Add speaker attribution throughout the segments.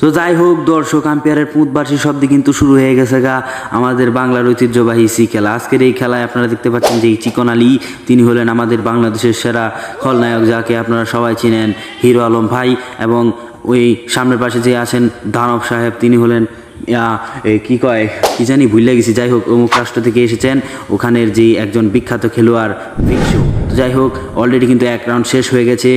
Speaker 1: তো যাই হোক, দর্শক, আম্পায়ারের পুঁতবাসী শব্দ কিন্তু শুরু হয়ে গেছে গা আমাদের বাংলার ঐতিহ্যবাহী সি খেলা। আজকের এই খেলায় আপনারা দেখতে পাচ্ছেন যে চিকন আলী, তিনি হলেন আমাদের বাংলাদেশের সেরা খলনায়ক যাকে আপনারা সবাই চিনেন, হিরো আলম ভাই এবং ওই সামনের পাশে যে আছেন দানব সাহেব, তিনি হলেন কি কয়, কি জানি ভুলে গেছি। যাই হোক, অমুক রাষ্ট্র থেকে এসেছেন। ওখানের যে একজন বিখ্যাত খেলোয়াড় ভিক্ষু। তো যাই হোক অলরেডি কিন্তু এক রাউন্ড শেষ হয়ে গেছে।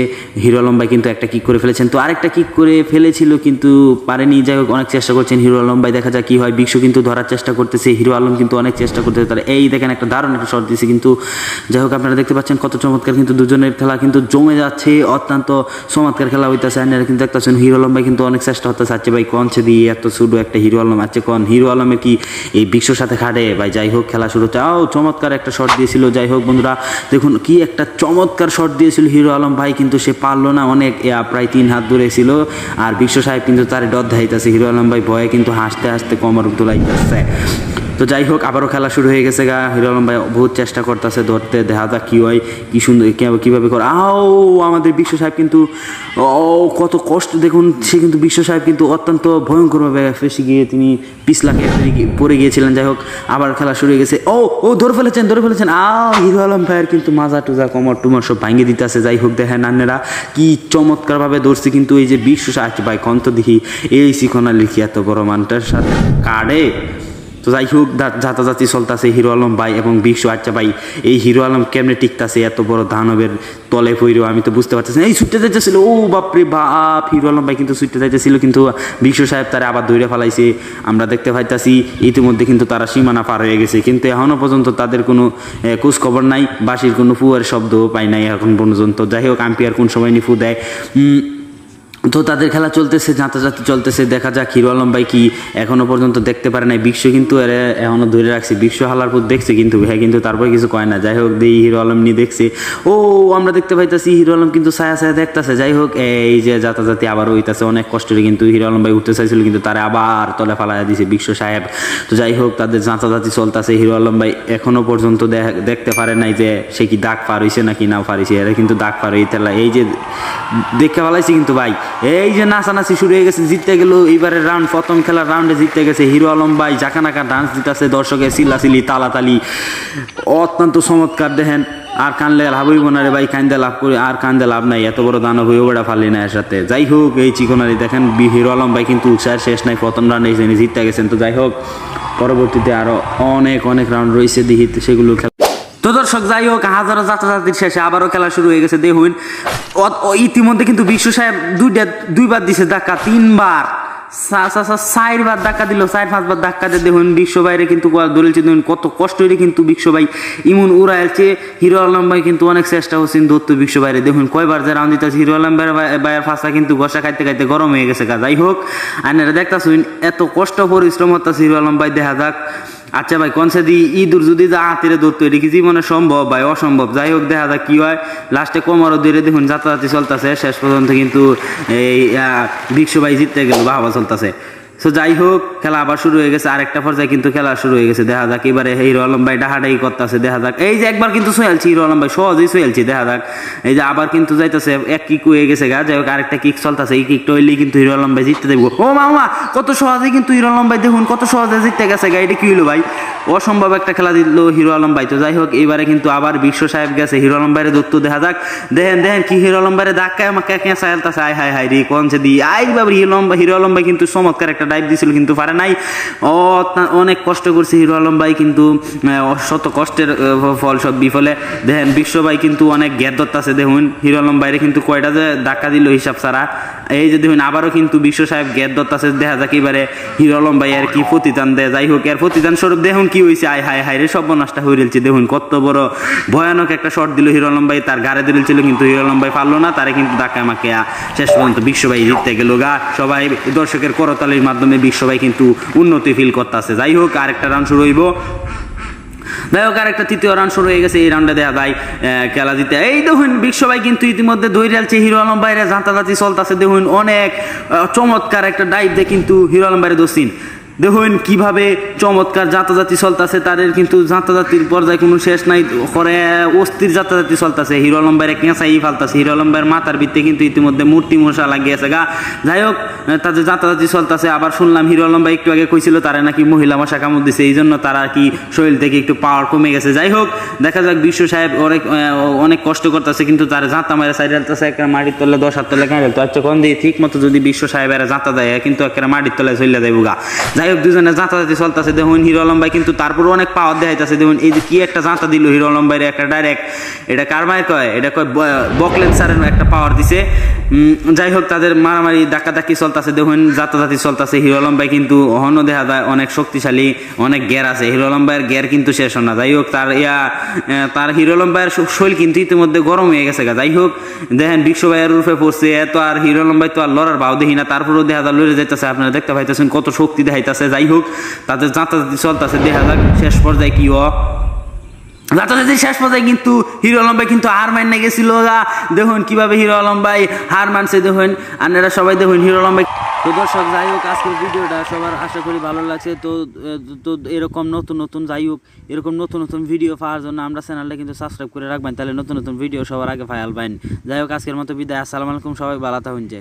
Speaker 1: হিরো আলম ভাই কিন্তু একটা কিক করে ফেলেছেন। তো আরেকটা কিক করে ফেলেছিল কিন্তু পারেনি। যাই হোক, অনেক চেষ্টা করছেন হিরো আলম ভাই। দেখা যাক কি হয়। বিশ্বু কিন্তু ধরার চেষ্টা করতেছে। হিরো আলম কিন্তু অনেক চেষ্টা করতেছে। তারা এই দেখেন একটা দারুণ একটা শট দিয়েছে কিন্তু। যাই হোক, আপনারা দেখতে পাচ্ছেন কত চমৎকার কিন্তু দুজনের খেলা কিন্তু জমে যাচ্ছে। অত্যন্ত চমৎকার খেলা হইতেছে। আপনারা কিন্তু দেখতেছেন হিরো আলম ভাই কিন্তু অনেক চেষ্টা হতেছে আচ্ছা ভাই কনছে দিয়ে এত শুধু একটা হিরো আলম আছে কন? হিরো আলমে কি এই বিশ্বর সাথে খাটে? ভাই, যাই হোক, খেলা শুরু হচ্ছে। আও, চমৎকার একটা শট দিয়েছিল। যাই হোক, বন্ধুরা, দেখুন কি একটা চমৎকার শট দিয়েছিল হিরো আলম ভাই, কিন্তু সে পারল না অনেক। প্রায় তিন হাত দূরে ছিল। আর বিশ্ব সাহেব কিন্তু তার ডর ধাইতেছে। হিরো আলম ভাই ভয়ে কিন্তু হাসতে হাসতে কমর দোলাইতেছে। তো যাই হোক, আবারও খেলা শুরু হয়ে গেছে গা। হিরো আলম ভাই বহুত চেষ্টা করতেছে ধরতে। দেখা যাক কী হয়, কী সুন্দর কিভাবে- করে। আও, আমাদের বিশ্ব সাহেব কিন্তু, ও, কত কষ্ট। দেখুন, সে কিন্তু বিশ্ব সাহেব কিন্তু অত্যন্ত ভয়ঙ্করভাবে ফেসে গিয়ে তিনি পিছলাকে পড়ে গিয়েছিলেন। যাই হোক, আবার খেলা শুরু হয়ে গেছে। ও ও, ধরে ফেলেছেন ধরে ফেলেছেন। আও, হিরো আলম ভাইয়ের কিন্তু মাজা টুজা, কমর টুমর সব ভাঙিয়ে দিতেছে। যাই হোক, দেখেন নান্নেরা, কি চমৎকারভাবে ধরছে কিন্তু এই যে বিশ্ব সাহেব, ভাই কন্ত দেখি এই শিখনা লিখি এত বড় মানটার সাথে। কাড়ে তো যাই হোক যাতাযাতি চলতেছে হিরো আলম ভাই এবং বিশ্ব আচ্ছা ভাই। এই হিরো আলম কেমনে টিকতাছে? এত বড় দানবের তলে পইরো আমি তো বুঝতে পারতেছি না। এই ছুটতে যাইতেছিল, ও বাপরে বাপ! হিরো আলম ভাই কিন্তু ছুটতে যাইতেছিল, কিন্তু বিশ্ব সাহেব তারা আবার দৌড়ে ফেলাইছে। আমরা দেখতে পাইতাছি, ইতিমধ্যে কিন্তু তারা সীমানা পার হয়ে গেছে। কিন্তু এখনও পর্যন্ত তাদের কোনো খোঁজ খবর নাই বাসির কোনো ফুয়ার শব্দ পাই নাই এখন পর্যন্ত। যাই হোক আম্পিয়ার কোন সময় নিফু দেয়? তো তাদের খেলা চলতেছে, যাতাযাতি চলতেছে, দেখা যাক হিরো আলম ভাই কি এখনও পর্যন্ত দেখতে পারে নাই। বিশ্ব কিন্তু এর এখনও ধরে রাখছে বিশ্ব হালার পর দেখছে কিন্তু হ্যাঁ কিন্তু তারপরে কিছু কয় না। যাই হোক, দেই হিরো আলম নিয়ে দেখছে। ও, আমরা দেখতে পাইতাছি হিরো আলম কিন্তু ছায়া ছায়া দেখতেছে। যাই হোক, এই যে যাতাযাতি আবার হইতাছে, অনেক কষ্টে কিন্তু হিরো আলম ভাই উঠতে চাইছিল, কিন্তু তারা আবার তলে ফালাইয়া দিছে বিশ্ব সাহেব। তো যাই হোক, তাদের যাতাযাতি চলতেছে, হিরো আলম ভাই এখনও পর্যন্ত দেখ- দেখতে পারে নাই যে সে কি দাগ পার হইছে নাকি না পারিছে এরা কিন্তু দাগ পার হইতে এই যে দেখে ফেলাইছে কিন্তু ভাই এই যে নাচানাচি শুরু হয়ে গেছে, জিততে গেল এইবারের রাউন্ড প্রথম খেলার রাউন্ডে জিততে গেছে হিরো আলম ভাই, জাকানাকা ডান্স দিতেছে দর্শকের চিল্লাচিল্লি, তালাতালি। অত্যন্ত চমৎকার, দেখেন, আর কানলে লাভ হইব না রে ভাই, কান্দে লাভ করে, আর কান্দে লাভ নাই, এত বড় দানব হইব বেড়া ফালি না এর সাথে। যাই হোক, এই চিকনারি, দেখেন হিরো আলম ভাই কিন্তু উৎসাহের শেষ নাই, প্রথম রাউন্ডে জিততে গেছেন, তো যাই হোক, পরবর্তীতে আরও অনেক অনেক রাউন্ড রয়েছে দিহি সেগুলো তো দর্শক, যাই হোক, হাজারো যাত্রাযাত্রীর শেষে আবারও খেলা শুরু হয়ে গেছে ও ইতিমধ্যে কিন্তু বিশ্ব সাহেব দুইটা, দুইবার দিছে ধাক্কা, তিনবার। চারবার ধাক্কা দিল, চার, পাঁচবার ধাক্কা দিয়ে দেখুন বিশ্ব বাইরে কিন্তু দলিলছে দেখুন কত কষ্ট হইলে কিন্তু বিশ্ব ভাই ইমন উড়াইছে হিরো আলম ভাই কিন্তু অনেক চেষ্টা করছেন দত্ত বিশ্ব বাইরে দেখুন কয়বার যে রাউন্ড দিতেছে, হিরো আলম ভাইয়ের ফাঁসা কিন্তু গসা খাইতে খাইতে গরম হয়ে গেছে যাই হোক আইনারা দেখতেছুন এত কষ্ট, পরিশ্রম হচ্ছে হিরো আলম ভাই, দেখা যাক আচ্ছা ভাই কোন সে দি ইঁদুর যদি যা আতিরে ধরতো এটা কি জীবনে সম্ভব ভাই? অসম্ভব। যাই হোক দেখা যাক কি হয়। লাস্টে কোমরও ধরে দেখুন যাতায়াতি চলতেছে। শেষ পর্যন্ত কিন্তু এই আহ, ভাই জিততে গেল বাবা চলতেছে। সো যাই হোক, খেলা আবার শুরু হয়ে গেছে। আরেকটা পর্যায়ে কিন্তু খেলা শুরু হয়ে গেছে। দেখা যাক এবারে হিরো আলম ভাই ডাহাডাই করতেছে। দেখা যাক। এই যে একবার কিন্তু সোয়ালছি হিরো আলম ভাই সহজেই সোয়ালছি দেখা যাক। এই যে আবার কিন্তু যাইতেছে, এক কিক হয়ে গেছে গা। যাই হোক, আরেকটা কিক চলতেছে। এই কিকটা হইলেই কিন্তু হিরো আলম ভাই জিততে দেবো। ও মামা, কত সহজে কিন্তু হিরো আলম ভাই দেখুন, কত সহজে জিততে গেছে গা। এটা কি হইল ভাই? অসম্ভব একটা খেলা দিল হিরো আলম ভাই। তো যাই হোক, এবারে কিন্তু আবার বিশ্ব সাহেব গেছে। হিরো আলম ভাইয়ের দত্ত, দেখা যাক। দেখেন দেখেন কি হিরো আলম ভাইয়ের ধাক্কায় আমাকে কে চাইলতাছে আয়, হায় হায়, রে, কোন সে দি। আই বাবা হিরো আলম ভাই হিরো আলম ভাই কিন্তু চমৎকার একটা ডাইভ দিছিল কিন্তু পারে নাই। অনেক কষ্ট করছে হিরো আলম ভাই কিন্তু শত কষ্টের ফল সব বিফলে। দেখেন, বিশ্ব ভাই কিন্তু অনেক জ্ঞাত আছে দেখুন, হিরো আলম ভাইরে কিন্তু কয়টা যে ধাক্কা দিল হিসাব ছাড়া। এই যে দেখুন, আবারও কিন্তু বিশ্ব সাহেব জ্ঞাত আছে দেখা যাক এবারে হিরো আলম ভাই আর কি প্রতিদান দেয়। যাই হোক, এর প্রতিদান স্বরূপ দেখুন কি হয়েছে আয়, হায় হায় রে সব নষ্ট হয়ে রয়েছে দেখুন, কত বড় ভয়ানক একটা শট দিল হিরো আলম ভাই। তার গাড়ে দিল কিন্তু হিরো আলম ভাই পারল না। তারে কিন্তু ধাক্কা মাকে শেষ পর্যন্ত বিশ্ব ভাই জিততে গেল গা। সবাই দর্শকের করতালির মাধ্যমে বিশ্ব ভাই কিন্তু উন্নতি ফিল করতেছে। যাই হোক, আরেকটা রান শুরু হইব। যাই হোক, আরেকটা তৃতীয় রান শুরু হয়ে গেছে। এই রাউন্ডে দেখা যায় খেলা দিতে এই দেখুন বিশ্বভাই কিন্তু ইতিমধ্যে দৈরালছে হিরো আলম বাইরে ঝাঁতাঝাঁতি চলতেছে। দেখুন, অনেক চমৎকার একটা ডাইভ দিয়ে কিন্তু হিরো আলম বাইরে দোষিন দেখুন কীভাবে চমৎকার যাতাযাতি চলতেছে, তাদের কিন্তু যাতাযাতির পর্যায়ে কোনো শেষ নাই করে অস্থির যাতাযাতি চলতেছে। হিরো আলম্বাইরে কেঁচাই ফালতাছে। হিরো আলম্বাইয়ের মাথার ভিত্তে কিন্তু ইতিমধ্যে মূর্তি মশা লাগিয়েছে, গা। যাই হোক তাদের যাতাযাতি চলতেছে, আবার শুনলাম হিরো আলম্বাই একটু আগে কইছিল, তারা নাকি মহিলা মশা কামড় দিছে এই জন্য তারা কি শরীর থেকে একটু পাওয়ার কমে গেছে। যাই হোক, দেখা যাক, বিশ্ব সাহেব অনেক অনেক কষ্ট করতেছে, কিন্তু তার জাঁতা মারে সাইড হালতেছে একটা মাটির তলে, দশ হাত তলে কাঁড়ে তো আচ্ছা কোন দিয়ে? ঠিক মতো যদি বিশ্ব সাহেবের জাঁতা দেয়, কিন্তু একটা মাটির তলে চলে দেয় গা। যাই হোক দুজনে জাঁতাজাতি চলতেছে দেখুন হিরো আলম কিন্তু তারপরে অনেক পাওয়ার দেখাইতেছে দেখুন, এই যে কি একটা জাঁতা দিল হিরো আলম একটা ডাইরেক্ট এটা কার মায়ের কয়? এটা কয় বকলেন স্যারের একটা পাওয়ার দিছে। যাই হোক, তাদের মারামারি ধাক্কাধাক্কি চলতেছে। দেখুন জাতাজাতি চলতেছে। হিরো আলম ভাই কিন্তু অহন দেখা যায় অনেক শক্তিশালী, অনেক গ্যার আছে। হিরো আলম ভাইয়ের গ্যার কিন্তু শেষ না। যাই হোক, তার ইয়া তার হিরো আলম ভাইয়ের শ- কিন্তু ইতিমধ্যে গরম হয়ে গেছে গা। যাই হোক, দেখেন, বিশ্ব ভাইয়ের রূপে পড়ছে। এত আর হিরো আলম ভাই তো আর লড়ার ভাও দেখি না। তারপরেও দেখা যায় লড়ে যাইতেছে। আপনারা দেখতে পাইতেছেন কত শক্তি দেখাইতেছে। যাই হোক, তাদের জাতাজাতি চলতেছে। দেখা যাক শেষ পর্যায়ে কি হয়। যাতায়াতের শেষ পর্যায়ে কিন্তু হিরো আলম ভাই কিন্তু হার মাইনে গেছিল দেখুন কীভাবে হিরো আলম ভাই হার মানছে, দেখুন। আপনারা সবাই দেখুন হিরো আলম ভাই তো দর্শক, যাই হোক, আজকের ভিডিওটা সবার আশা করি ভালো লাগছে। তো তো এরকম নতুন নতুন, যাই হোক, এরকম নতুন নতুন ভিডিও পাওয়ার জন্য আমরা চ্যানেলটা কিন্তু সাবস্ক্রাইব করে রাখবেন। তাহলে নতুন নতুন ভিডিও সবার আগে ফায়াল পাইন যাই হোক, আজকের মতো বিদায়। আসসালামু আলাইকুম সবাই, ভালো থাকুন যে।